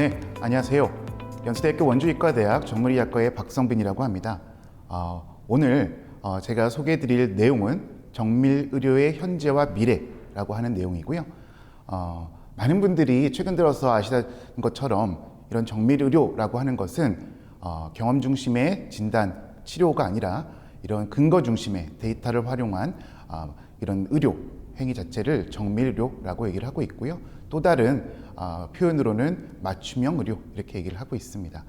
네, 안녕하세요. 연세대학교 원주의과대학 정밀의학과의 박성빈이라고 합니다. 어, 오늘 어, 제가 소개해드릴 내용은 정밀의료의 현재와 미래라고 하는 내용이고요. 어, 많은 분들이 최근 들어서 아시는 것처럼 이런 정밀의료라고 하는 것은 어, 경험 중심의 진단, 치료가 아니라 이런 근거 중심의 데이터를 활용한 어, 이런 의료 행위 자체를 정밀의료라고 얘기를 하고 있고요. 또 다른 어, 표현으로는 맞춤형 의료 이렇게 얘기를 하고 있습니다.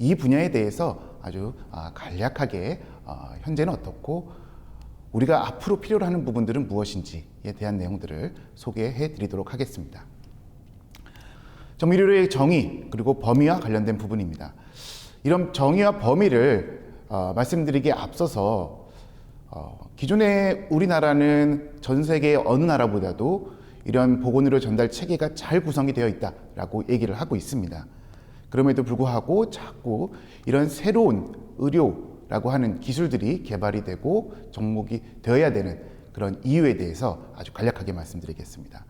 이 분야에 대해서 아주 아, 간략하게 어, 현재는 어떻고 우리가 앞으로 필요로 하는 부분들은 무엇인지에 대한 내용들을 소개해 드리도록 하겠습니다. 정밀의료의 정의 그리고 범위와 관련된 부분입니다. 이런 정의와 범위를 어, 말씀드리기에 앞서서 어, 기존에 우리나라는 전 세계 어느 나라보다도 이런 보건의료 전달 체계가 잘 구성이 되어 있다라고 얘기를 하고 있습니다. 그럼에도 불구하고 자꾸 이런 새로운 의료라고 하는 기술들이 개발이 되고 접목이 되어야 되는 그런 이유에 대해서 아주 간략하게 말씀드리겠습니다.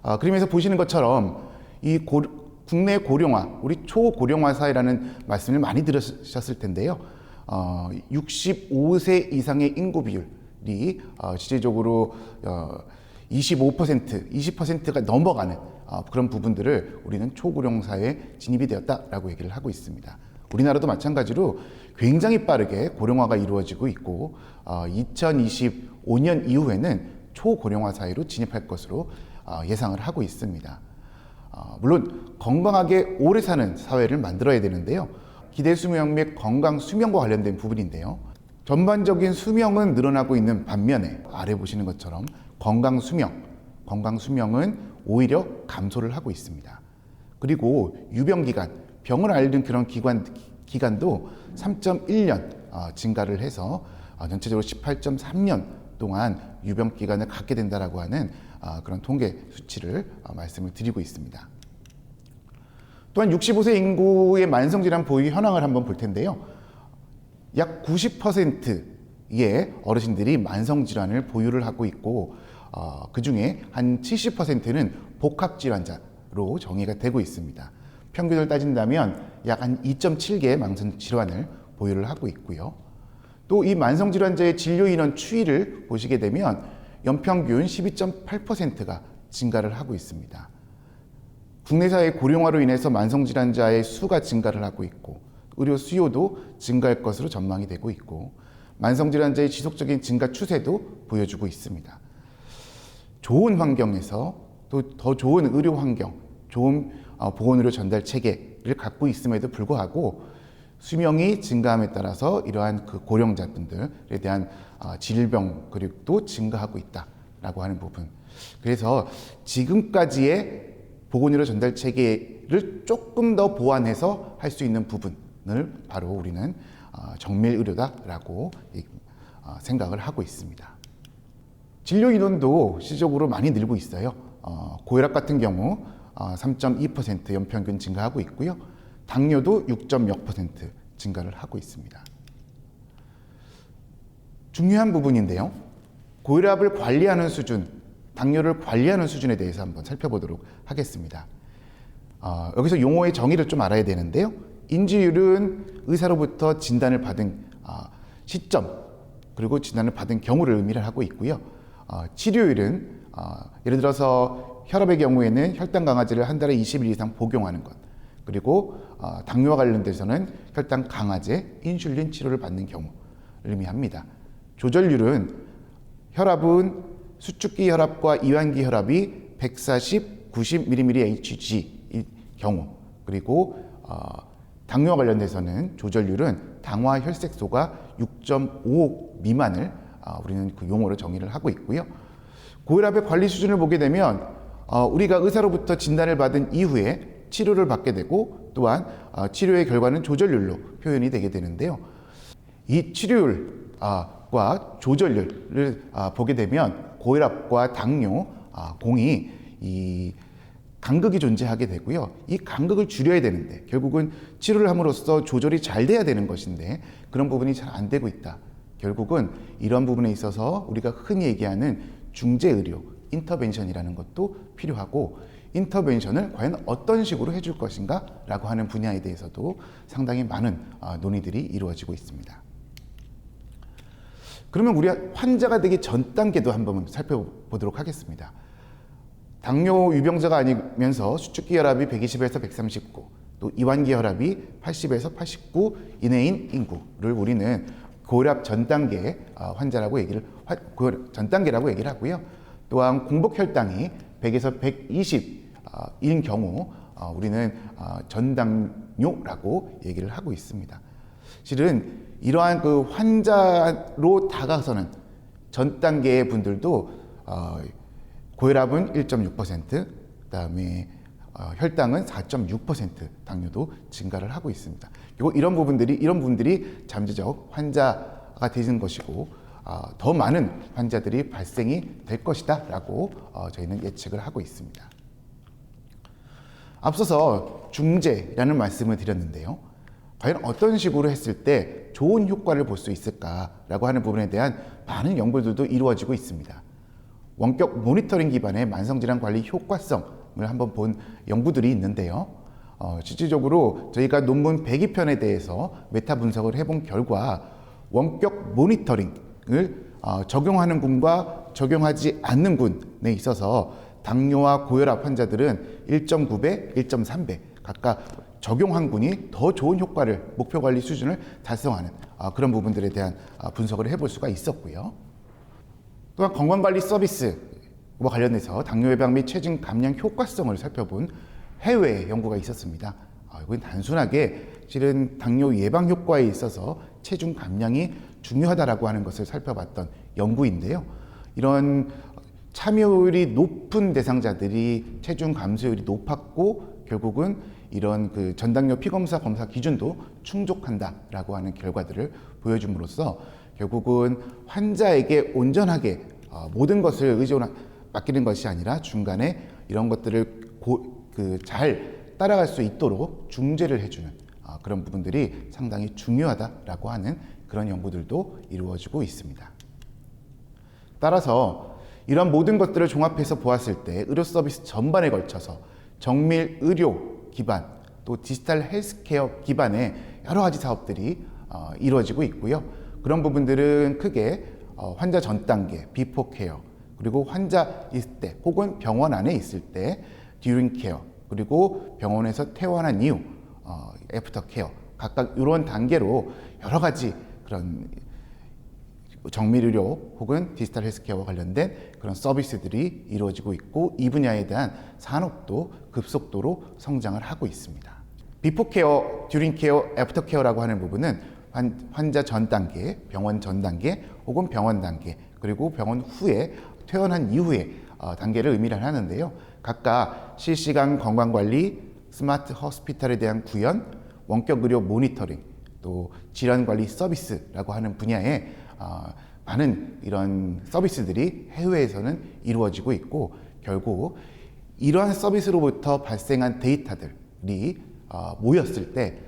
어, 그림에서 보시는 것처럼 이 고, 국내 고령화, 우리 초고령화 사회라는 말씀을 많이 들으셨을 텐데요. 어, 65세 이상의 인구 비율이 어, 실질적으로 어, 25%, 20%가 넘어가는 어, 그런 부분들을 우리는 초고령 사회에 진입이 되었다라고 얘기를 하고 있습니다. 우리나라도 마찬가지로 굉장히 빠르게 고령화가 이루어지고 있고 어, 2025년 이후에는 초고령화 사회로 진입할 것으로 어, 예상을 하고 있습니다. 어, 물론 건강하게 오래 사는 사회를 만들어야 되는데요. 기대 수명 및 건강 수명과 관련된 부분인데요. 전반적인 수명은 늘어나고 있는 반면에 아래 보시는 것처럼 건강 수명, 건강 수명은 오히려 감소를 하고 있습니다. 그리고 유병 기간, 병을 앓는 그런 기간 기간도 3.1년 어, 증가를 해서 어, 전체적으로 18.3년 동안 유병 기간을 갖게 된다라고 하는 어, 그런 통계 수치를 어, 말씀을 드리고 있습니다. 또한 65세 인구의 만성 질환 보유 현황을 한번 볼 텐데요. 약 90%의 어르신들이 만성 질환을 보유를 하고 있고 어, 그 중에 한 70%는 복합 질환자로 정의가 되고 있습니다. 평균을 따진다면 약 한 2.7개의 만성 질환을 보유를 하고 있고요. 또 이 만성 질환자의 진료 인원 추이를 보시게 되면 연평균 12.8%가 증가를 하고 있습니다. 국내 사회 고령화로 인해서 만성 질환자의 수가 증가를 하고 있고 의료 수요도 증가할 것으로 전망이 되고 있고 만성질환자의 지속적인 증가 추세도 보여주고 있습니다. 좋은 환경에서 또 더 좋은 의료 환경, 좋은 어, 보건의료 전달 체계를 갖고 있음에도 불구하고 수명이 증가함에 따라서 이러한 그 고령자분들에 대한 어, 질병 그리고 또 증가하고 있다라고 하는 부분. 그래서 지금까지의 보건의료 전달 체계를 조금 더 보완해서 할 수 있는 부분 을 바로 우리는 어, 정밀 의료다라고 생각을 하고 있습니다. 진료 인원도 실질적으로 많이 늘고 있어요. 어, 고혈압 같은 경우 어, 3.2% 연평균 증가하고 있고요. 당뇨도 6.6% 증가를 하고 있습니다. 중요한 부분인데요. 고혈압을 관리하는 수준, 당뇨를 관리하는 수준에 대해서 한번 살펴보도록 하겠습니다. 어, 여기서 용어의 정의를 좀 알아야 되는데요. 인지율은 의사로부터 진단을 받은 어, 시점, 그리고 진단을 받은 경우를 의미를 하고 있고요. 어, 치료율은 어, 예를 들어서 혈압의 경우에는 혈당 강화제를 한 달에 20일 이상 복용하는 것, 그리고 어, 당뇨와 관련돼서는 혈당 강화제, 인슐린 치료를 받는 경우를 의미합니다. 조절률은 혈압은 수축기 혈압과 이완기 혈압이 140, 90mmHg 이 경우, 그리고 어, 당뇨와 관련돼서는 조절률은 당화 혈색소가 6.5 미만을 어, 우리는 그 용어로 정의를 하고 있고요. 고혈압의 관리 수준을 보게 되면 어, 우리가 의사로부터 진단을 받은 이후에 치료를 받게 되고 또한 어, 치료의 결과는 조절률로 표현이 되게 되는데요. 이 치료율과 조절률을 아, 보게 되면 고혈압과 당뇨 아, 공이 이 간극이 존재하게 되고요. 이 간극을 줄여야 되는데 결국은 치료를 함으로써 조절이 잘 돼야 되는 것인데 그런 부분이 잘 안 되고 있다. 결국은 이런 부분에 있어서 우리가 흔히 얘기하는 중재 의료, 인터벤션이라는 것도 필요하고 인터벤션을 과연 어떤 식으로 해줄 것인가 라고 하는 분야에 대해서도 상당히 많은 어, 논의들이 이루어지고 있습니다. 그러면 우리 환자가 되기 전 단계도 한번 살펴보도록 하겠습니다. 당뇨 유병자가 아니면서 수축기 혈압이 120에서 139, 또 이완기 혈압이 80에서 89 이내인 인구를 우리는 고혈압 전 단계 어, 환자라고 얘기를 화- 고혈압 전 단계라고 얘기를 하고요. 또한 공복 혈당이 100에서 120인 경우 어, 우리는 어, 전당뇨라고 얘기를 하고 있습니다. 실은 이러한 그 환자로 다가서는 전 단계의 분들도 어, 고혈압은 1.6%, 그다음에 어, 혈당은 4.6% 당뇨도 증가를 하고 있습니다. 그리고 이런 부분들이 이런 분들이 잠재적 환자가 되는 것이고 어, 더 많은 환자들이 발생이 될 것이다라고 어, 저희는 예측을 하고 있습니다. 앞서서 중재라는 말씀을 드렸는데요. 과연 어떤 식으로 했을 때 좋은 효과를 볼 수 있을까라고 하는 부분에 대한 많은 연구들도 이루어지고 있습니다. 원격 모니터링 기반의 만성질환 관리 효과성을 한번 본 연구들이 있는데요. 어, 실질적으로 저희가 논문 102편에 대해서 메타 분석을 해본 결과 원격 모니터링을 어, 적용하는 군과 적용하지 않는 군에 있어서 당뇨와 고혈압 환자들은 1.9배, 1.3배 각각 적용한 군이 더 좋은 효과를 목표 관리 수준을 달성하는 어, 그런 부분들에 대한 어, 분석을 해볼 수가 있었고요. 또한 건강관리 서비스와 관련해서 당뇨 예방 및 체중 감량 효과성을 살펴본 해외 연구가 있었습니다. 아, 이건 단순하게 실은 당뇨 예방 효과에 있어서 체중 감량이 중요하다라고 하는 것을 살펴봤던 연구인데요. 이런 참여율이 높은 대상자들이 체중 감소율이 높았고 결국은 이런 그 전당뇨 피검사 검사 기준도 충족한다라고 하는 결과들을 보여줌으로써 결국은 환자에게 온전하게 어, 모든 것을 의존 맡기는 것이 아니라 중간에 이런 것들을 그잘 따라갈 수 있도록 중재를 해주는 어, 그런 부분들이 상당히 중요하다라고 하는 그런 연구들도 이루어지고 있습니다. 따라서 이런 모든 것들을 종합해서 보았을 때 의료 서비스 전반에 걸쳐서 정밀 의료 기반 또 디지털 헬스케어 기반의 여러 가지 사업들이 어, 이루어지고 있고요. 그런 부분들은 크게 어, 환자 전 단계, 비포 케어, 그리고 환자 있을 때 혹은 병원 안에 있을 때 듀링 케어, 그리고 병원에서 퇴원한 이후 어, 애프터 케어 각각 이런 단계로 여러 가지 그런 정밀의료 혹은 디지털 헬스케어와 관련된 그런 서비스들이 이루어지고 있고 이 분야에 대한 산업도 급속도로 성장을 하고 있습니다. 비포 케어, 듀링 케어, 애프터 케어라고 하는 부분은 환, 환자 전 단계, 병원 전 단계 혹은 병원 단계 그리고 병원 후에 퇴원한 이후의 어, 단계를 의미를 하는데요. 각각 실시간 건강관리, 스마트 호스피탈에 대한 구현, 원격 의료 모니터링, 또 질환 관리 서비스라고 하는 분야에 어, 많은 이런 서비스들이 해외에서는 이루어지고 있고 결국 이러한 서비스로부터 발생한 데이터들이 어, 모였을 때 어,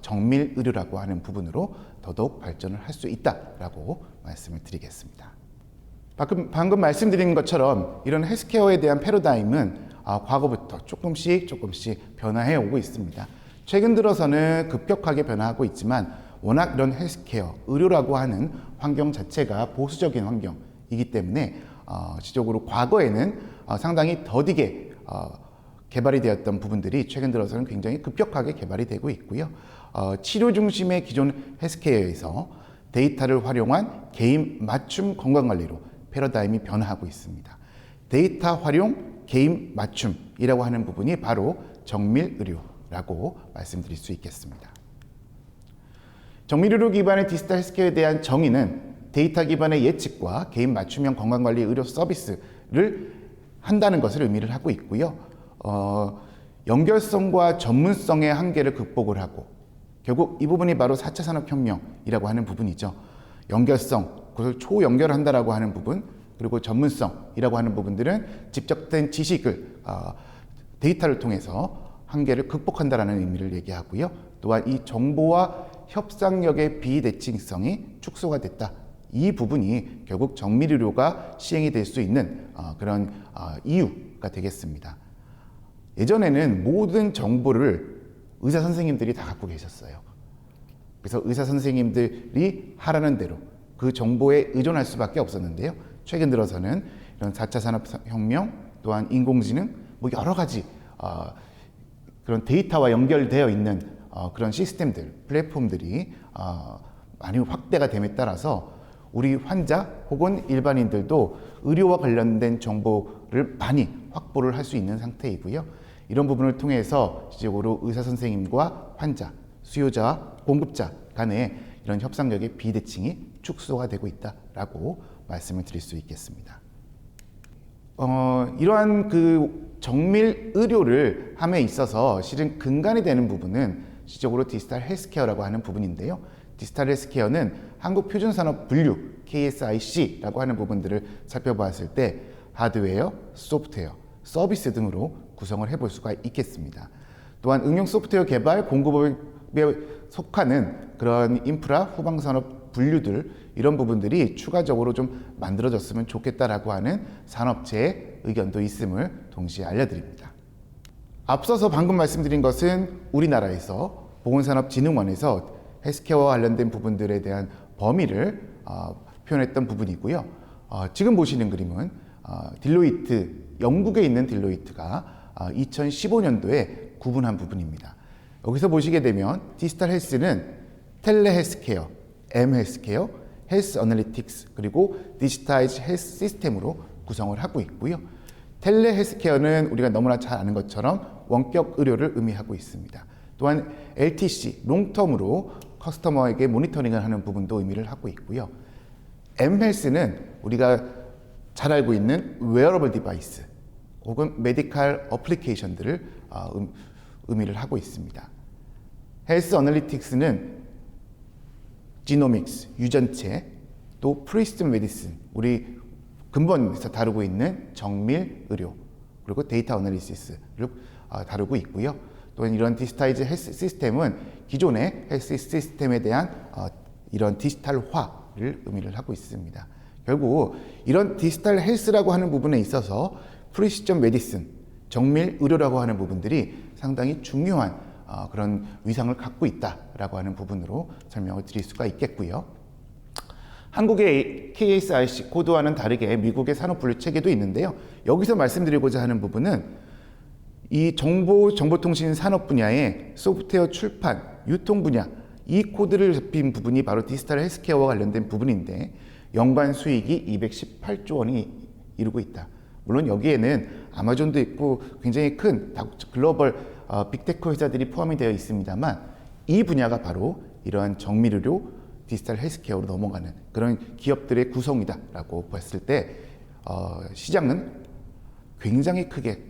정밀 의료라고 하는 부분으로 더더욱 발전을 할 수 있다라고 말씀을 드리겠습니다. 방금, 방금 말씀드린 것처럼 이런 헬스케어에 대한 패러다임은 아, 과거부터 조금씩 조금씩 변화해 오고 있습니다. 최근 들어서는 급격하게 변화하고 있지만 워낙 이런 헬스케어, 의료라고 하는 환경 자체가 보수적인 환경이기 때문에 어, 지적으로 과거에는 어, 상당히 더디게 어, 개발이 되었던 부분들이 최근 들어서는 굉장히 급격하게 개발이 되고 있고요. 어, 치료 중심의 기존 헬스케어에서 데이터를 활용한 개인 맞춤 건강관리로 패러다임이 변화하고 있습니다. 데이터 활용 개인 맞춤이라고 하는 부분이 바로 정밀 의료라고 말씀드릴 수 있겠습니다. 정밀 의료 기반의 디지털 헬스케어에 대한 정의는 데이터 기반의 예측과 개인 맞춤형 건강관리 의료 서비스를 한다는 것을 의미를 하고 있고요. 어, 연결성과 전문성의 한계를 극복을 하고 결국 이 부분이 바로 4차 산업혁명이라고 하는 부분이죠. 연결성, 그것을 초연결한다라고 하는 부분, 그리고 전문성이라고 하는 부분들은 집적된 지식을 어, 데이터를 통해서 한계를 극복한다라는 의미를 얘기하고요. 또한 이 정보와 협상력의 비대칭성이 축소가 됐다. 이 부분이 결국 정밀의료가 시행이 될 수 있는 어, 그런 어, 이유가 되겠습니다. 예전에는 모든 정보를 의사 선생님들이 다 갖고 계셨어요. 그래서 의사 선생님들이 하라는 대로 그 정보에 의존할 수밖에 없었는데요. 최근 들어서는 이런 4차 산업혁명 또한 인공지능 뭐 여러 가지 어, 그런 데이터와 연결되어 있는 어, 그런 시스템들, 플랫폼들이 어, 많이 확대가 됨에 따라서 우리 환자 혹은 일반인들도 의료와 관련된 정보를 많이 확보를 할 수 있는 상태이고요. 이런 부분을 통해서 실질적으로 의사 선생님과 환자, 수요자와 공급자 간의 이런 협상력의 비대칭이 축소가 되고 있다라고 말씀을 드릴 수 있겠습니다. 어, 이러한 그 정밀 의료를 함에 있어서 실은 근간이 되는 부분은 실질적으로 디지털 헬스케어라고 하는 부분인데요. 디지털 헬스케어는 한국 표준산업 분류 KSIC라고 하는 부분들을 살펴보았을 때 하드웨어, 소프트웨어, 서비스 등으로 구성을 해볼 수가 있겠습니다. 또한 응용 소프트웨어 개발 공급에 속하는 그런 인프라 후방 산업 분류들 이런 부분들이 추가적으로 좀 만들어졌으면 좋겠다라고 하는 산업체의 의견도 있음을 동시에 알려드립니다. 앞서서 방금 말씀드린 것은 우리나라에서 보건산업진흥원에서 헬스케어와 관련된 부분들에 대한 범위를 어, 표현했던 부분이고요. 어, 지금 보시는 그림은 어, 딜로이트 영국에 있는 딜로이트가 어, 2015년도에 구분한 부분입니다. 여기서 보시게 되면 디지털 헬스는 텔레 헬스케어, M 헬스케어, 헬스 어널리틱스 그리고 디지타이즈 헬스 시스템으로 구성을 하고 있고요. 텔레 헬스케어는 우리가 너무나 잘 아는 것처럼 원격 의료를 의미하고 있습니다. 또한 LTC, 롱텀으로 커스터머에게 모니터링을 하는 부분도 의미를 하고 있고요. M헬스는 우리가 잘 알고 있는 웨어러블 디바이스 혹은 메디칼 어플리케이션들을 어, 음, 의미를 하고 있습니다. 헬스 어널리틱스는 지노믹스, 유전체, 또 프리스트 메디슨, 우리 근본에서 다루고 있는 정밀 의료, 그리고 데이터 어널리시스를 어, 다루고 있고요. 또한 이런 디지타이즈 헬스 시스템은 기존의 헬스 시스템에 대한 어, 이런 디지털화를 의미를 하고 있습니다. 결국 이런 디지털 헬스라고 하는 부분에 있어서 프리시전 메디슨, 정밀 의료라고 하는 부분들이 상당히 중요한 어, 그런 위상을 갖고 있다라고 하는 부분으로 설명을 드릴 수가 있겠고요. 한국의 KSIC 코드와는 다르게 미국의 산업분류 체계도 있는데요. 여기서 말씀드리고자 하는 부분은 이 정보 정보통신 산업 분야의 소프트웨어 출판, 유통 분야 이 코드를 잡힌 부분이 바로 디지털 헬스케어와 관련된 부분인데 연간 수익이 218조 원이 이루고 있다. 물론 여기에는 아마존도 있고 굉장히 큰 글로벌 어, 빅테크 회사들이 포함이 되어 있습니다만 이 분야가 바로 이러한 정밀의료 디지털 헬스케어로 넘어가는 그런 기업들의 구성이다라고 봤을 때 어, 시장은 굉장히 크게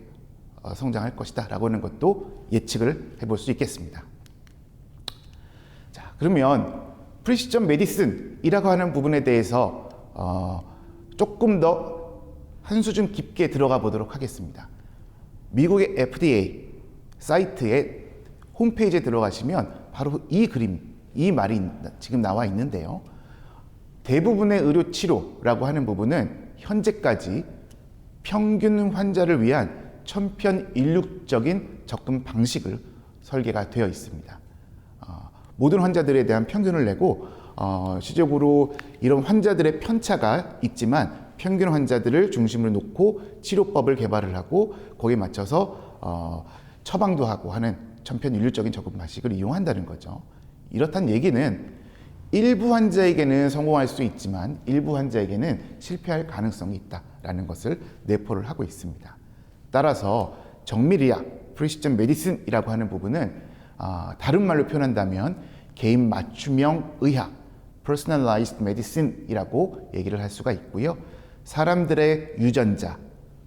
어, 성장할 것이다라고 하는 것도 예측을 해볼 수 있겠습니다. 자, 그러면 프리시전 메디슨이라고 하는 부분에 대해서 어, 조금 더 한 수준 깊게 들어가 보도록 하겠습니다. 미국의 FDA 사이트에 홈페이지에 들어가시면 바로 이 그림, 이 말이 지금 나와 있는데요. 대부분의 의료 치료라고 하는 부분은 현재까지 평균 환자를 위한 천편일률적인 접근 방식을 설계가 되어 있습니다. 어, 모든 환자들에 대한 평균을 내고 어, 실적으로 이런 환자들의 편차가 있지만 평균 환자들을 중심으로 놓고 치료법을 개발을 하고 거기에 맞춰서 어, 처방도 하고 하는 천편일률적인 접근 방식을 이용한다는 거죠. 이렇단 얘기는 일부 환자에게는 성공할 수 있지만 일부 환자에게는 실패할 가능성이 있다라는 것을 내포를 하고 있습니다. 따라서 정밀의학, 프리시전 메디슨이라고 하는 부분은 어, 다른 말로 표현한다면 개인 맞춤형 의학, personalized medicine이라고 얘기를 할 수가 있고요. 사람들의 유전자,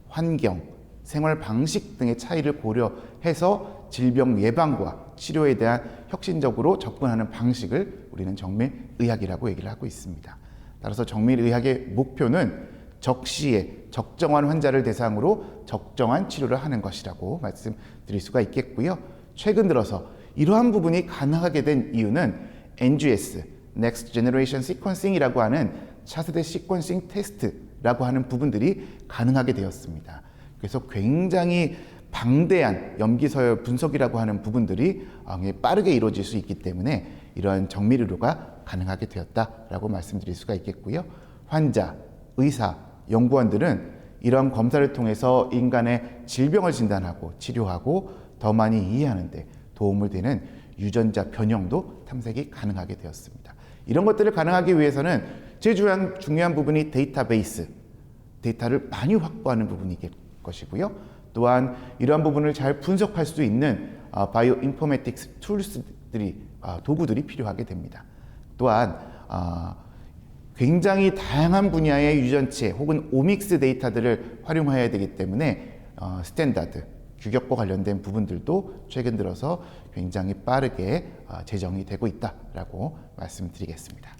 환경, 생활 방식 등의 차이를 고려해서 질병 예방과 치료에 대한 혁신적으로 접근하는 방식을 우리는 정밀의학이라고 얘기를 하고 있습니다. 따라서 정밀의학의 목표는 적시에 적정한 환자를 대상으로 적정한 치료를 하는 것이라고 말씀드릴 수가 있겠고요. 최근 들어서 이러한 부분이 가능하게 된 이유는 NGS, Next Generation Sequencing이라고 하는 차세대 시퀀싱 테스트라고 하는 부분들이 가능하게 되었습니다. 그래서 굉장히 방대한 염기서열 분석이라고 하는 부분들이 어, 빠르게 이루어질 수 있기 때문에 이러한 정밀 의료가 가능하게 되었다라고 말씀드릴 수가 있겠고요. 환자, 의사, 연구원들은 이런 검사를 통해서 인간의 질병을 진단하고 치료하고 더 많이 이해하는데 도움을 되는 유전자 변형도 탐색이 가능하게 되었습니다. 이런 것들을 가능하기 위해서는 제일 중요한, 중요한 부분이 데이터베이스, 데이터를 많이 확보하는 부분이겠 것이고요. 또한 이러한 부분을 잘 분석할 수 있는 어, 바이오 인포메틱스 툴스들이 어, 도구들이 필요하게 됩니다. 또한 어, 굉장히 다양한 분야의 유전체 혹은 오믹스 데이터들을 활용해야 되기 때문에 어, 스탠다드 규격과 관련된 부분들도 최근 들어서 굉장히 빠르게 아, 제정이 되고 있다라고 말씀드리겠습니다.